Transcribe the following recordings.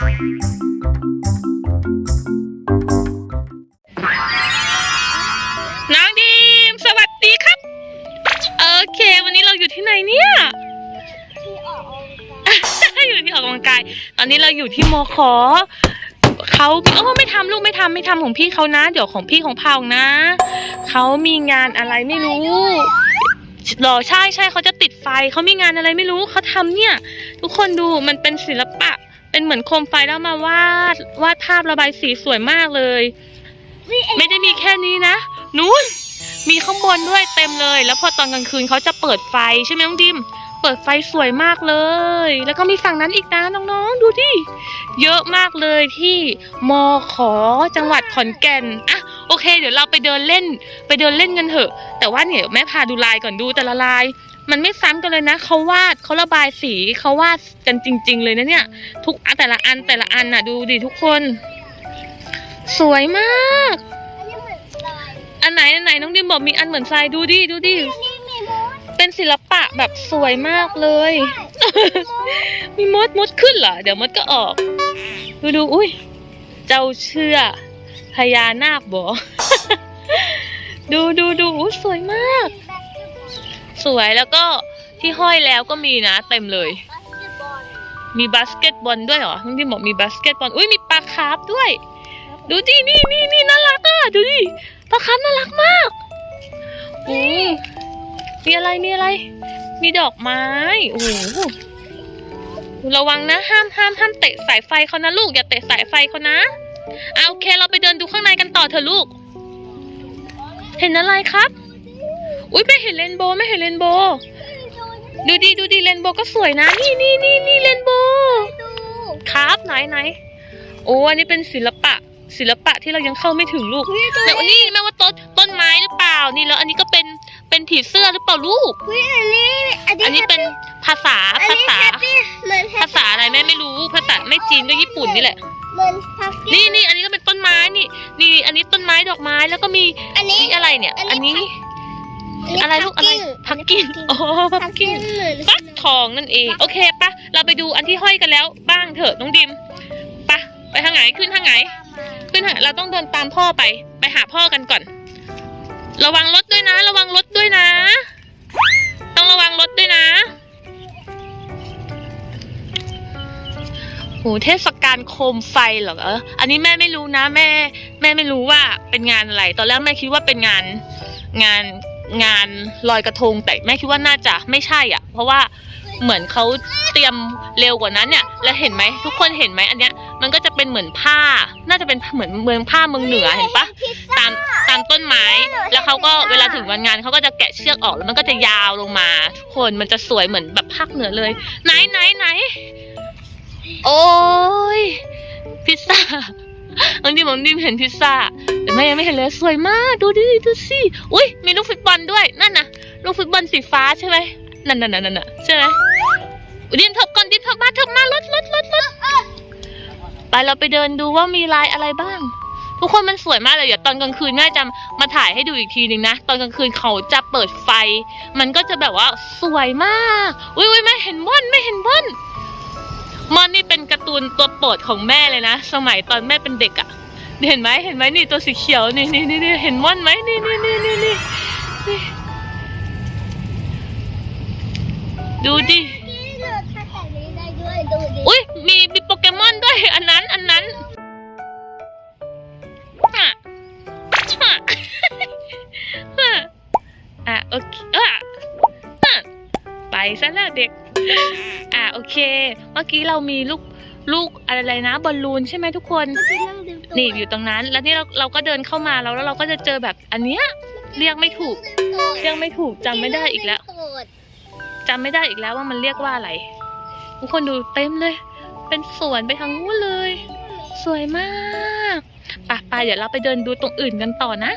น้องดีม สวัสดีครับ โอเค วันนี้เราอยู่ที่ไหนเนี่ย อยู่ที่ออกกำลังกาย ตอนนี้เราอยู่ที่มขอเขาโอ้ไม่ทำลูกไม่ทำไม่ทำของพี่เขานะ เดี๋ยวของพี่ของเผานะเขามีงานอะไรไม่รู้หรอใช่ใช่เขาจะติดไฟเขามีงานอะไรไม่รู้เขาทำเนี่ย ทุกคนดูมันเป็นศิลปะ เป็นเหมือนโคมไฟแล้วมาวาดวาดภาพระบายสีสวยมากเลย ไม่ได้มีแค่นี้นะนู้นมีข้างบนด้วยเต็มเลย แล้วพอตอนกลางคืนเขาจะเปิดไฟใช่ไหมน้องดิม เปิดไฟสวยมากเลย แล้วก็มีฝั่งนั้นอีกนะน้องๆดูดิเยอะมากเลยที่มอขอจังหวัดขอนแก่นอะโอเค เดี๋ยวเราไปเดินเล่น ไปเดินเล่นกันเถอะ แต่ว่าเนี่ยแม่พาดูลายก่อนดูแต่ละลาย มันไม่ซ้ำกันเลยนะเขาวาดเขาระบายสีเขาวาดกันจริง ๆ เลยนะเนี่ย ทุกอันแต่ละอันแต่ละอันน่ะ ดูดิทุกคน สวยมาก อันไหนอันไหนน้องดิมบอกมีอันเหมือนทรายดูดิดูดิเป็นศิลปะแบบสวยมากเลย มีมดมดขึ้นเหรอเดี๋ยวมดก็ออก ดูดูอุ้ยเจ้าเชื่อพญานาคบอดูดูดูสวยมาก สวยแล้วก็ที่ห้อยแล้วก็มีนะเต็มเลยบาสเกตบอลมีบาสเกตบอลด้วยเหรอทั้งที่บอกมีบาสเกตบอลอุ้ยมีปลาคาร์ฟด้วย ดูดินี่นี่นี่น่ารักอะดูดิปลาคาร์ฟน่ารักมากอู้มีอะไรมีอะไร มีดอกไม้โอ้โหระวังนะห้ามห้ามห้ามเตะสายไฟเขานะลูกอย่าเตะสายไฟเขานะเอาโอเคเราไปเดินดูข้างในกันต่อเถอะลูก เห็นอะไรครับ อุ้ยไม่เห็นเรนโบว์ไม่เห็นเรนโบว์ดูดีดูดีเรนโบว์ก็สวยนะ นี่นี่นี่นี่เรนโบว์ดูครับไหนไหนโอ้อันนี้เป็นศิลปะ ศิลปะที่เรายังเข้าไม่ถึงลูกแต่อันนี้แม่ว่าต้นต้นไม้หรือเปล่านี่แล้ว อันนี้ก็เป็นเป็นผีเสื้อหรือเปล่าลูกเฮ้ยอันนี้อันนี้อันนี้เป็นภาษาอันภานี้ษาแฮปปี้เหมือนแฮภาปษาอะไรแม่ไม่รู้ภาษาไม่จีนก็ญี่ปุ่นนี่แหละเหมือนพักกี้นี่นี่อันนี้ก็เป็นต้นไม้นี่นี่อันนี้ต้นไม้ดอกไม้แล้วก็มีอันนี้นี่อะไรเนี่ย อัอันนนี้นี้ อะไรลูกอะไรพักกินอ๋อพัพักกกิกี้นเหมือนฟักทองนั่นเองโอเคปะเราไปดูอันที่ห้อยกันแล้วบ้างเถอะน้องดิมปะไปทางไหนขึ้นทางไหน ขึ้นทางเราต้องเดินตามพ่อไป ไปหาพ่อกันก่อน ระวังรถด้วยนะ ระวังรถด้วยนะ ต้องระวังรถด้วยนะโหเทศกาลโคมไฟเหรออันนี้แม่ไม่รู้นะ แม่ แม่ไม่รู้ว่าเป็นงานอะไร ตอนแรกแม่คิดว่าเป็นงานงาน งานลอยกระทงแต่แม่คิดว่าน่าจะไม่ใช่อะ เพราะว่าเหมือนเขาเตรียมเร็วกว่านั้นเนี่ย แล้วเห็นไหมทุกคนเห็นไหมอันเนี้ย มันก็จะเป็นเหมือนผ้า น่าจะเป็นเหมือนเมืองผ้าเมืองเหนือเห็นปะตามตามต้นไม้ แล้วเขาก็เวลาถึงวันงานเขาก็จะแกะเชือกออกแล้วมันก็จะยาวลงมา ทุกคนมันจะสวยเหมือนแบบภาคเหนือเลย ไหนไหนไหนโอ้ยพิซซ่าบางทีผมดิมเห็นพิซซ่า แต่แม่ยังไม่เห็นเลยสวยมากดูดิดูสิอุ้ยมีลูกฟุตบอลด้วยนั่นนะลูกฟุตบอลสีฟ้าใช่ไหมนั่นนั่นนั่นนั่นใช่ไหมอุ๊ยดิมทบก่อนดิมทบมาทบมารถรถรถรถไปเราไปเดินดูว่ามีลายอะไรบ้าง ทุกคนมันสวยมากเลยเดี๋ยวตอนกลางคืนแม่จะมาถ่ายให้ดูอีกทีหนึ่งนะตอนกลางคืนเขาจะเปิดไฟ มันก็จะแบบว่าสวยมากอุ้ยอุ้ยแม่เห็นม่อนไม่เห็นม่อนม่อนนี่เป็นการ์ตูนตัวโปรดของแม่เลยนะ สมัยตอนแม่เป็นเด็กอะ่ะ เห็นไหมเห็นไหมนี่ตัวสีเขียวนี่นี่นี่เห็นม่อนไหมนี่นี่นี่นี่นี่ดูดิอุ้ยมีมีโปเกมอนด้วย อันนั้น อันนั้นอะอะอะอะโอเคอะอะไปซะแล้วเด็ก อะโอเค เมื่อกี้เรามีลูกลูกอะไรนะบอลลูนใช่ไหมทุกคน นี่อยู่ตรงนั้น แล้วนี่เราเราก็เดินเข้ามาแล้วแล้วเราก็จะเจอแบบอันเนี้ยเรียกไม่ถูก เรียกไม่ถูกจำไม่ได้อีกแล้วจำไม่ได้อีกแล้วว่ามันเรียกว่าอะไรทุกคนดูเต็มเลย เป็นสวนไปทางนู้นเลย สวยมากไปไปเดี๋ยวเราไปเดินดูตรงอื่นกันต่อนะ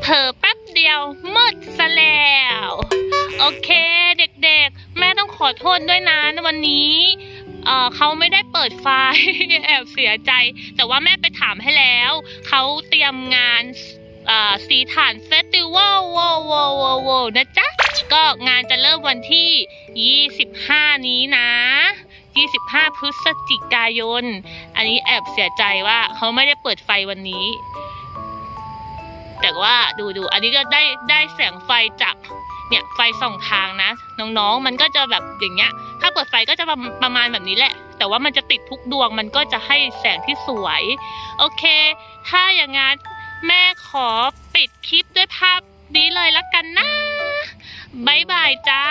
เผลอแป๊บเดียวมืดซะแล้ว โอเคเด็กๆ แม่ต้องขอโทษด้วยนะวันนี้ เออเขาไม่ได้เปิดไฟแอบเสียใจ แต่ว่าแม่ไปถามให้แล้ว เขาเตรียมงานสีฐานเฟสติวัลววววนะจ๊ะ ก็งานจะเริ่มวันที่ 25 นี้นะ 25 พฤศจิกายน อันนี้แอบเสียใจว่าเขาไม่ได้เปิดไฟวันนี้ แต่ว่าดูดูอันนี้ก็ได้ได้แสงไฟจากเนี่ยไฟสองทางนะ น้องๆ มันก็จะแบบอย่างเงี้ยาเปิดไฟก็จะประประมาณแบบนี้แหละ แต่ว่ามันจะติดทุกดวงมันก็จะให้แสงที่สวย โอเค ถ้าอย่างงั้นแม่ขอปิดคลิปด้วยภาพนี้เลยละกันนะบายบายจ้า